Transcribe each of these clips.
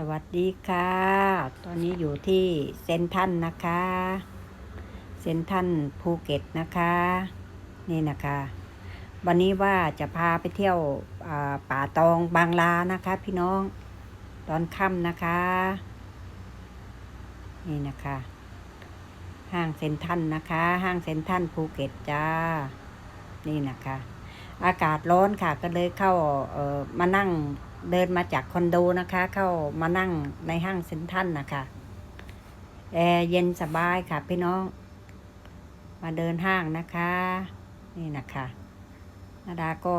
สวัสดีค่ะ ตอนนี้อยู่ที่เซนทันนะคะ เซนทันภูเก็ตนะคะ นี่นะคะ วันนี้ว่าจะพาไปเที่ยวป่าตองบางลานะคะ พี่น้องตอนค่ำนะคะ นี่นะคะ ห้างเซนทันนะคะ ห้างเซนทันภูเก็ตจ้า นี่นะคะ อากาศร้อนค่ะก็เลยเข้าเออมานั่ง เดินมาจากคอนโดนะคะ เข้ามานั่งในห้างเซ็นทรัลนะคะแอร์เย็นสบายค่ะพี่น้อง มาเดินห้างนะคะ นี่นะคะนาดาก็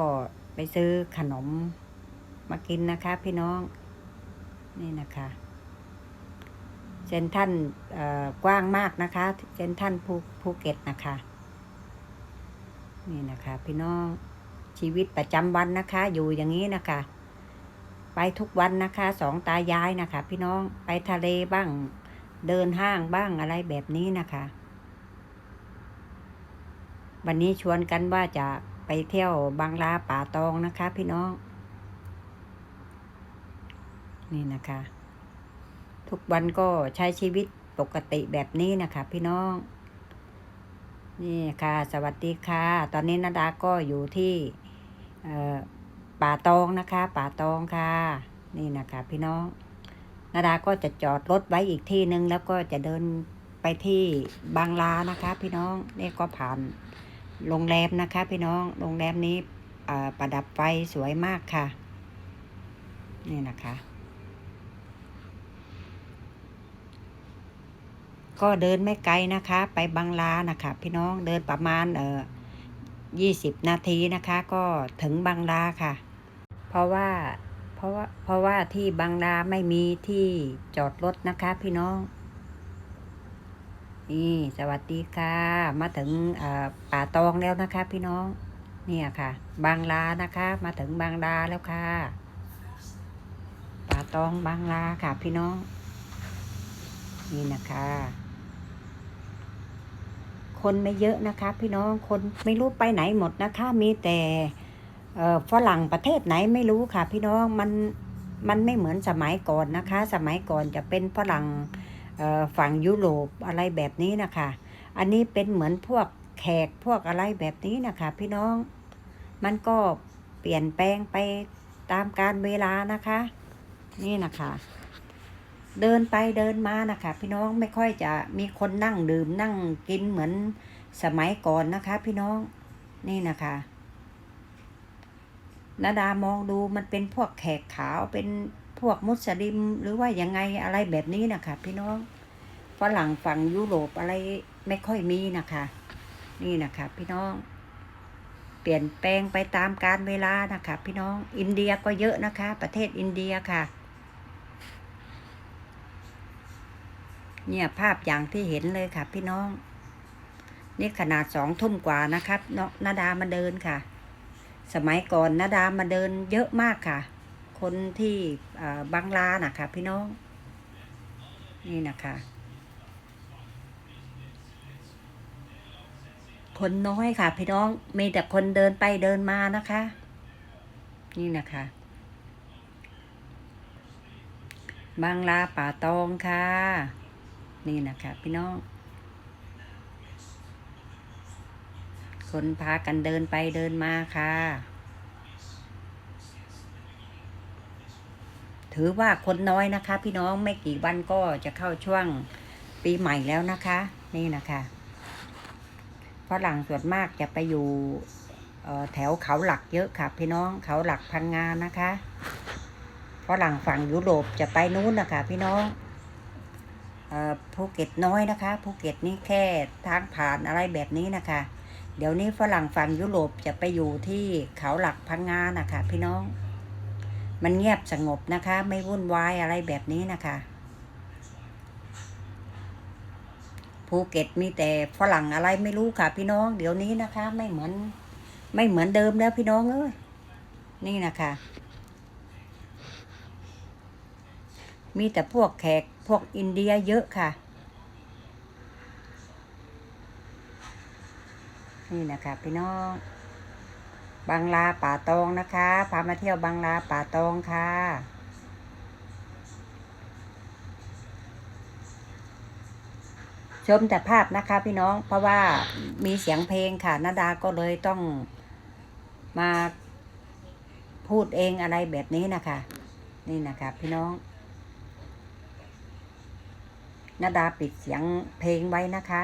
ไปซื้อขนมมากินนะคะพี่น้อง นี่นะคะเซนทรันกว้างมากนะคะเซนทรันภูภูเก็ตนะคะ นี่นะคะ พี่น้องชีวิตประจำวันนะคะ อยู่อย่างนี้นะคะ ไปทุกวันนะคะสองตายายนะคะ พี่น้องไปทะเลบ้าง เดินห้างบ้างอะไรแบบนี้นะคะ วันนี้ชวนกันว่าจะไปเที่ยวบางลาป่าตองนะคะ พี่น้อง นี่นะคะ ทุกวันก็ใช้ชีวิตปกติแบบนี้นะคะ พี่น้อง นี่ค่ะ สวัสดีค่ะ ตอนนี้นาดาก็อยู่ที่เอ่อ ป่าตองนะคะ ป่าตองค่ะ นี่นะคะพี่น้องนาดาก็จะจอดรถไว้อีกที่หนึ่งแล้วก็จะเดินไปที่บางลานะคะ พี่น้องนี่ก็ผ่านโรงแรมนะคะ พี่น้องโรงแรมนี้ประดับไฟสวยมากค่ะ นี่นะคะ ก็เดินไม่ไกลนะคะ ไปบางลานะคะ พี่น้องเดินประมาณเอ่อยี่สิบนาทีนะคะ ก็ถึงบางลาค่ะ ราะว่าเพราะว่าเพราะว่าที่บางลาไม่มีที่จอดรถนะคะพี่น้อง นี่สวัสดีค่ะ มาถึงป่าตองแล้วนะคะ พี่น้อง เนี่ยค่ะ บางลานะคะ มาถึงบางลาแล้วค่ะ ป่าตองบางลาค่ะ พี่น้อง นี่นะคะ คนไม่เยอะนะคะ พี่น้องคนไม่รู้ไปไหนหมดนะคะ มีแต่ ฝรั่งประเทศไหนไม่รู้ค่ะ พี่น้องมันมันไม่เหมือนสมัยก่อนนะคะ สมัยก่อนจะเป็นฝรั่งเออฝั่งยุโรปอะไรแบบนี้นะคะ อันนี้เป็นเหมือนพวกแขกพวกอะไรแบบนี้นะคะ พี่น้องมันก็เปลี่ยนแปลงไปตามการเวลานะคะ นี่นะคะ เดินไปเดินมานะคะ พี่น้องไม่ค่อยจะมีคนนั่งดื่มนั่งกินเหมือนสมัยก่อนนะคะ พี่น้องนี่นะคะ นาดามองดูมันเป็นพวกแขกขาวเป็นพวกมุสลิมหรือว่ายังไงอะไรแบบนี้นะคะพี่น้องฝรั่งฝั่งยุโรปอะไรไม่ค่อยมีนะคะ นี่นะคะพี่น้อง เปลี่ยนแปลงไปตามการเวลานะคะ พี่น้องอินเดียก็เยอะนะคะ ประเทศอินเดียค่ะ เนี่ยภาพอย่างที่เห็นเลยค่ะ พี่น้อง นี่ขนาดสองทุ่มกว่านะครับเนาะนาดามาเดินค่ะ สมัยก่อนนาดามาเดินเยอะมากค่ะ คนที่บางลานะคะพี่น้อง นี่นะคะ คนน้อยค่ะ พี่น้องมีแต่คนเดินไปเดินมานะคะ นี่นะคะ บางลาป่าตองค่ะ นี่นะคะ พี่น้อง คนพากันเดินไปเดินมาค่ะ ถือว่าคนน้อยนะคะ พี่น้องไม่กี่วันก็จะเข้าช่วงปีใหม่แล้วนะคะ นี่นะคะฝรั่งส่วนมากจะไปอยู่แถวเขาหลักเยอะค่ะ พี่น้องเขาหลักพังงานนะคะฝรั่งฝั่งยุโรปจะไปนู้นนะคะพี่น้องภูเก็ตน้อยนะคะภูเก็ตนี่แค่ทางผ่านอะไรแบบนี้นะคะ เดี๋ยวนี้ฝรั่งฝั่งยุโรปจะไปอยู่ที่เขาหลักพังงานะคะพี่น้อง มันเงียบสงบนะคะ ไม่วุ่นวายอะไรแบบนี้นะคะ ภูเก็ตมีแต่ฝรั่งอะไรไม่รู้ค่ะ พี่น้อง เดี๋ยวนี้นะคะ ไม่เหมือน ไม่เหมือนเดิมแล้วพี่น้องเอ้ยนี่นะคะ มีแต่พวกแขกพวกอินเดียเยอะค่ะ นี่นะคะพี่น้องบางลาป่าตองนะคะพามาเที่ยวบางลาป่าตองค่ะชมแต่ภาพนะคะพี่น้องเพราะว่ามีเสียงเพลงค่ะนาดาก็เลยต้องมาพูดเองอะไรแบบนี้นะคะ นี่นะคะพี่น้องนาดาปิดเสียงเพลงไว้นะคะ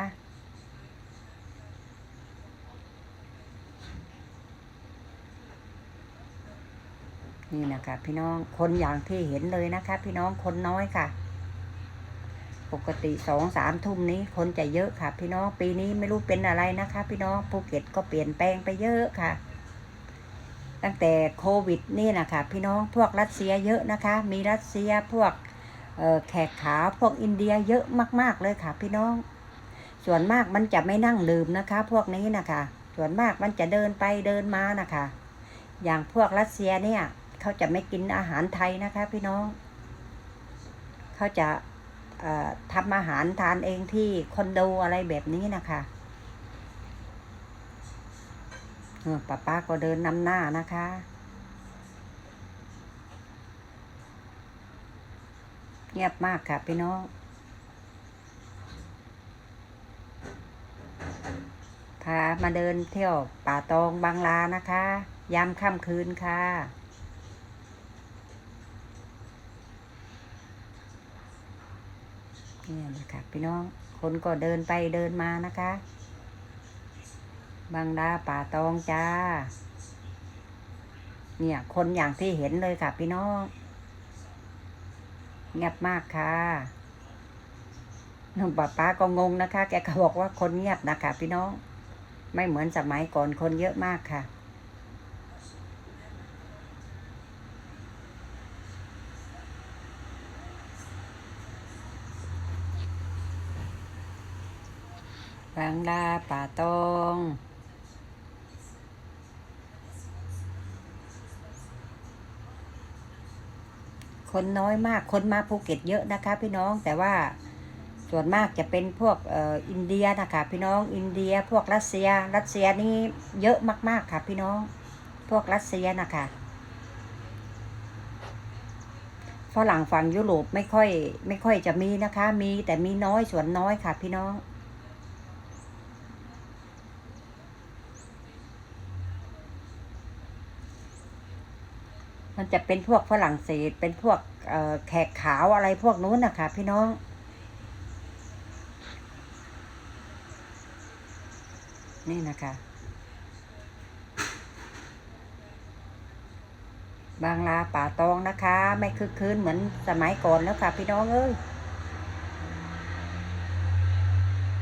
นี่นะคะพี่น้องคนอย่างที่เห็นเลยนะคะ พี่น้องคนน้อยค่ะ ปกติสองสามทุ่มนี้คนจะเยอะค่ะ พี่น้องปีนี้ไม่รู้เป็นอะไรนะคะ พี่น้องภูเก็ตก็เปลี่ยนแปลงไปเยอะค่ะ ตั้งแต่โควิดนี่นะคะพี่น้องพวกรัสเซียเยอะนะคะ มีรัสเซียพวกแขกขาวพวกอินเดียเยอะมาก ๆเลยค่ะ พี่น้อง ส่วนมากมันจะไม่นั่งดื่มนะคะ พวกนี้นะคะ ส่วนมากมันจะเดินไปเดินมานะคะ อย่างพวกรัสเซียเนี่ย เขาจะไม่กินอาหารไทยนะคะ พี่น้อง เขาจะทำอาหารทานเองที่คอนโดอะไรแบบนี้นะคะเออป้าป้าก็เดินนำหน้านะคะ เงียบมากค่ะพี่น้องพามาเดินเที่ยวป่าตองบางลานะคะ ยามค่ำคืนค่ะ เนี่ยนะคะพี่น้องคนก็เดินไปเดินมานะคะ บางดาป่าตองจ้า เนี่ยคนอย่างที่เห็นเลยค่ะ พี่น้องเงียบมากค่ะน้องป้าป้าก็งงนะคะ แกก็บอกว่าคนเงียบนะคะ พี่น้อง ไม่เหมือนสมัยก่อนคนเยอะมากค่ะ บางดาป่าตองคนน้อยมาก คนมาภูเก็ตเยอะนะคะพี่น้อง แต่ว่าส่วนมากจะเป็นพวกอออินเดียนะคะพี่น้อง อินเดีย พวกรัสเซีย รัสเซียนี่เยอะมาก ๆค่ะพี่น้อง พวกรัสเซียนะคะฝรั่งฝั่งยุโรปไม่ค่อยไม่ค่อยจะมีนะคะ มีแต่มีน้อยส่วนน้อยค่ะพี่น้อง มันจะเป็นพวกฝรั่งเศส เป็นพวกแขกขาวอะไรพวกนู้นนะคะพี่น้อง นี่นะคะ บางลาป่าตองนะคะ ไม่คึกคืนเหมือนสมัยก่อนแล้วค่ะ พี่น้องเอ้ย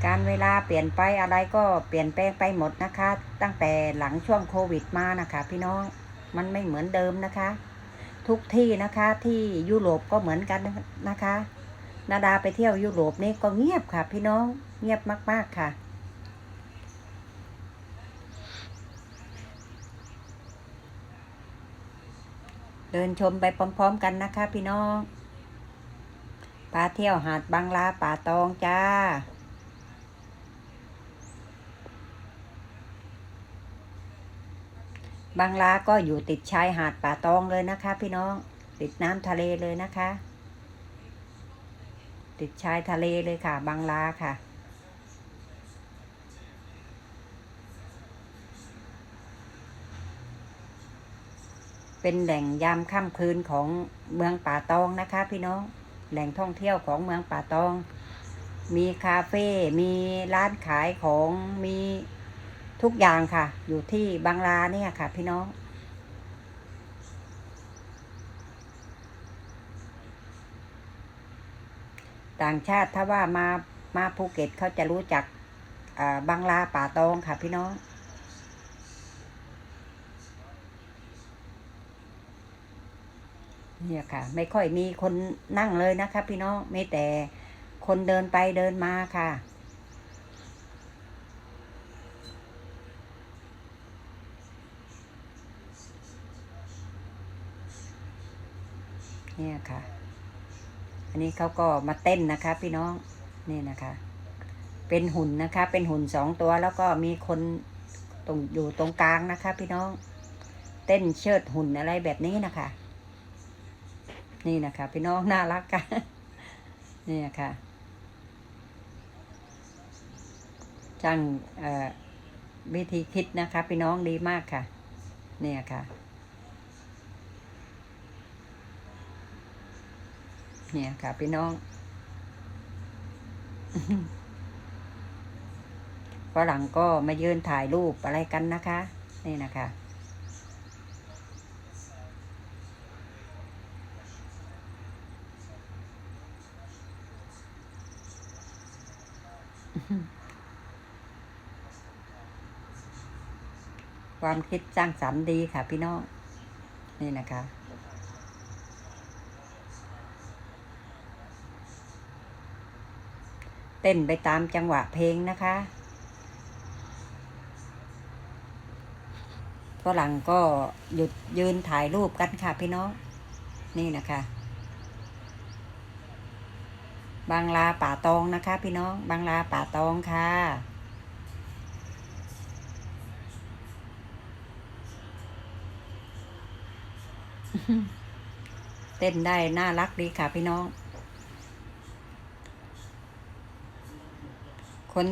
การเวลาเปลี่ยนไปอะไรก็เปลี่ยนแปลงไปหมดนะคะ ตั้งแต่หลังช่วงโควิดมานะคะ พี่น้องมันไม่เหมือนเดิมนะคะ ทุกที่นะคะที่ยุโรปก็เหมือนกันนะคะ นาดาไปเที่ยวยุโรปนี่ก็เงียบค่ะ พี่น้องเงียบมาก ๆค่ะ เดินชมไปพร้อมๆกันนะคะ พี่น้องพาเที่ยวหาดบางลาป่าตองจ้า บางลาก็อยู่ติดชายหาดป่าตองเลยนะคะ พี่น้องติดน้ำทะเลเลยนะคะ ติดชายทะเลเลยค่ะ บางลาค่ะ เป็นแหล่งยามค่ำคืนของเมืองป่าตองนะคะ พี่น้องแหล่งท่องเที่ยวของเมืองป่าตอง มีคาเฟ่ มีร้านขายของมี ทุกอย่างค่ะ อยู่ที่บางลาเนี่ยค่ะ พี่น้อง ต่างชาติถ้าว่ามามาภูเก็ตเขาจะรู้จักบางลาป่าตองค่ะ พี่น้องเนี่ยค่ะ ไม่ค่อยมีคนนั่งเลยนะคะ พี่น้องไมีแต่คนเดินไปเดินมาค่ะ เนี่ยค่ะ อันนี้เขาก็มาเต้นนะคะ พี่น้องนี่นะคะ เป็นหุ่นนะคะ เป็นหุ่นสองตัวแล้วก็มีคนตรงอยู่ตรงกลางนะคะ พี่น้อง เต้นเชิดหุ่นอะไรแบบนี้นะคะ นี่นะคะ พี่น้องน่ารักกันนี่นะคะช่างวิธีคิดนะคะ พี่น้องดีมากค่ะ เนี่ยค่ะ เนี่ยค่ะพี่น้องฝรั่งก็มายืนถ่ายรูปอะไรกันนะคะ นี่นะคะความคิดสร้างสรรค์ดีค่ะพี่น้อง นี่นะคะ เต้นไปตามจังหวะเพลงนะคะฝรั่งก็หยุดยืนถ่ายรูปกันค่ะพี่น้อง นี่นะคะ บางลาป่าตองนะคะ พี่น้อง บางลาป่าตองค่ะเต้นได้น่ารักดีค่ะพี่น้อง คน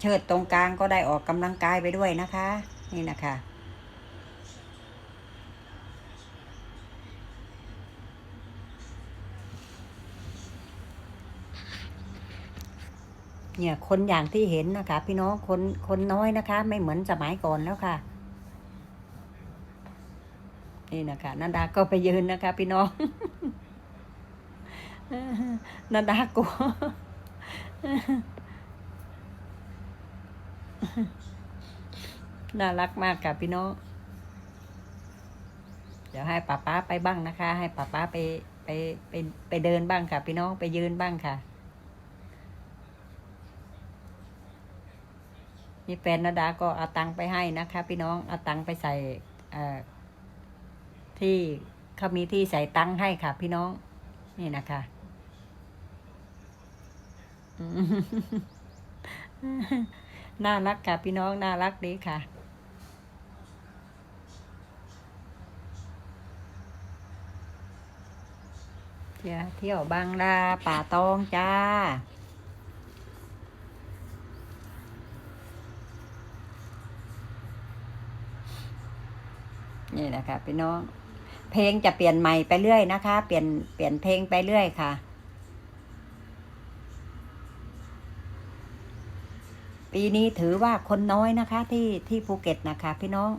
เชิดตรงกลางก็ได้ออกกำลังกายไปด้วยนะคะ นี่นะคะเนี่ยคนอย่างที่เห็นนะคะ พี่น้องคนคนน้อยนะคะ ไม่เหมือนสมัยก่อนแล้วค่ะ นี่นะคะนันดาก็ไปยืนนะคะ พี่น้องนันดากลัว น่ารักมากค่ะพี่น้อง เดี๋ยวให้ป้าป้าไปบ้างนะคะ ให้ป้าป้าไปไปไปไปเดินบ้างค่ะ พี่น้องไปยืนบ้างค่ะ นี่แฟนนาดาก็เอาตังค์ไปให้นะคะ พี่น้องเอาตังค์ไปใส่ที่เขามีที่ใส่ตังค์ให้ค่ะ พี่น้อง นี่นะคะอื น่ารักค่ะพี่น้องน่ารักดีค่ะเที่ยวเที่ยวบางลาป่าตองจ้า นี่แหละค่ะพี่น้อง เพลงจะเปลี่ยนใหม่ไปเรื่อยนะคะ เปลี่ยนเปลี่ยนเพลงไปเรื่อยค่ะ ปีนี้ถือว่าคนน้อยนะคะที่ที่ภูเก็ตนะคะพี่น้อง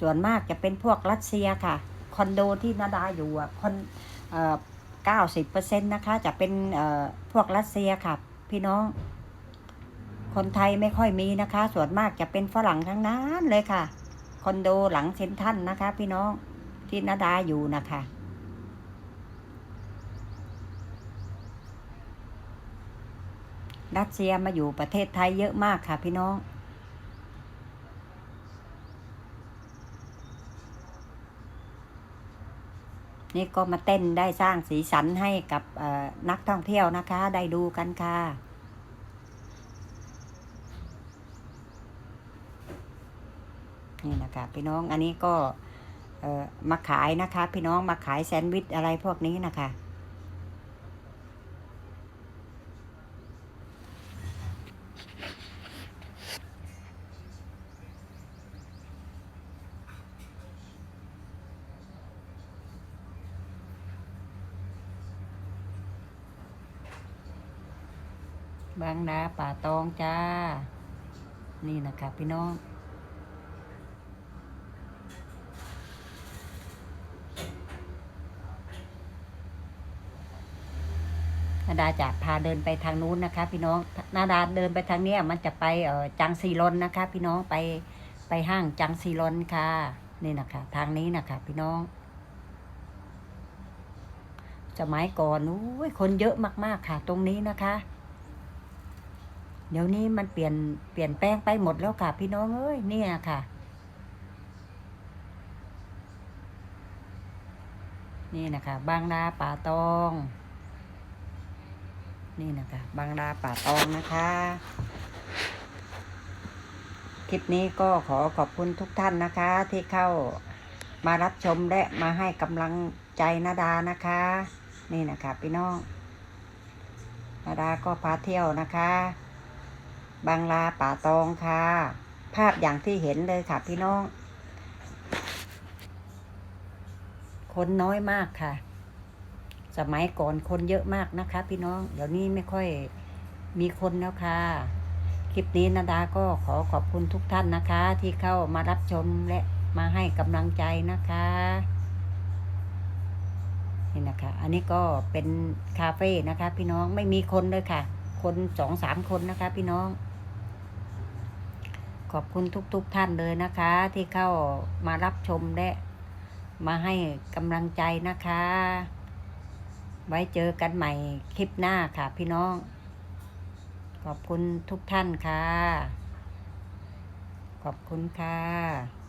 ส่วนมากจะเป็นพวกรัสเซียค่ะ คอนโดที่นาดาอยู่อะคนเก้าสิบเปอร์เซ็นต์นะคะ จะเป็นเอ่อพวกรัสเซียค่ะ พี่น้อง คนไทยไม่ค่อยมีนะคะ ส่วนมากจะเป็นฝรั่งทั้งนั้นเลยค่ะ คอนโดหลังเซนทันนะคะ พี่น้องที่นาดาอยู่นะคะ รัสเซียมาอยู่ประเทศไทยเยอะมากค่ะพี่น้อง นี่ก็มาเต้นได้สร้างสีสันให้กับนักท่องเที่ยวนะคะ ได้ดูกันค่ะนี่นะคะพี่น้องอันนี้ก็มาขายนะคะ พี่น้องมาขายแซนด์วิชอะไรพวกนี้นะคะ บางนาป่าตองจ้า นี่นะคะพี่น้อง นาดาจะพาเดินไปทางนู้นนะคะ พี่น้อง นาดาเดินไปทางเนี้ยมันจะไปเอ่อจังซีรอนนะคะ พี่น้องไปไปห้างจังซีรอนค่ะ นี่นะคะ ทางนี้นะคะ พี่น้องสมัยก่อนนู้ยคนเยอะมากๆค่ะ ตรงนี้นะคะ เดี๋ยวนี้มันเปลี่ยนเปลี่ยนแปลงไปหมดแล้วค่ะ พี่น้องเอ้ยเนี่ยค่ะ นี่นะคะ บางนาป่าตอง นี่นะคะ บางนาป่าตองนะคะ คลิปนี้ก็ขอขอบคุณทุกท่านนะคะ ที่เข้ามารับชมและมาให้กำลังใจนาดานะคะ นี่นะคะ พี่น้องนาดาก็พาเที่ยวนะคะ บางลาป่าตองค่ะ ภาพอย่างที่เห็นเลยค่ะพี่น้อง คนน้อยมากค่ะ สมัยก่อนคนเยอะมากนะคะ พี่น้อง เดี๋ยวนี้ไม่ค่อยมีคนแล้วค่ะ คลิปนี้นาดาก็ขอขอบคุณทุกท่านนะคะ ที่เข้ามารับชมและมาให้กำลังใจนะคะนี่นะคะ อันนี้ก็เป็นคาเฟ่นะคะ พี่น้องไม่มีคนเลยค่ะ คนสองสามคนนะคะ พี่น้อง ขอบคุณทุกๆทท่านเลยนะคะ ที่เข้ามารับชมและมาให้กำลังใจนะคะ ไว้เจอกันใหม่คลิปหน้าค่ะพี่น้อง ขอบคุณทุกท่านค่ะ ขอบคุณค่ะ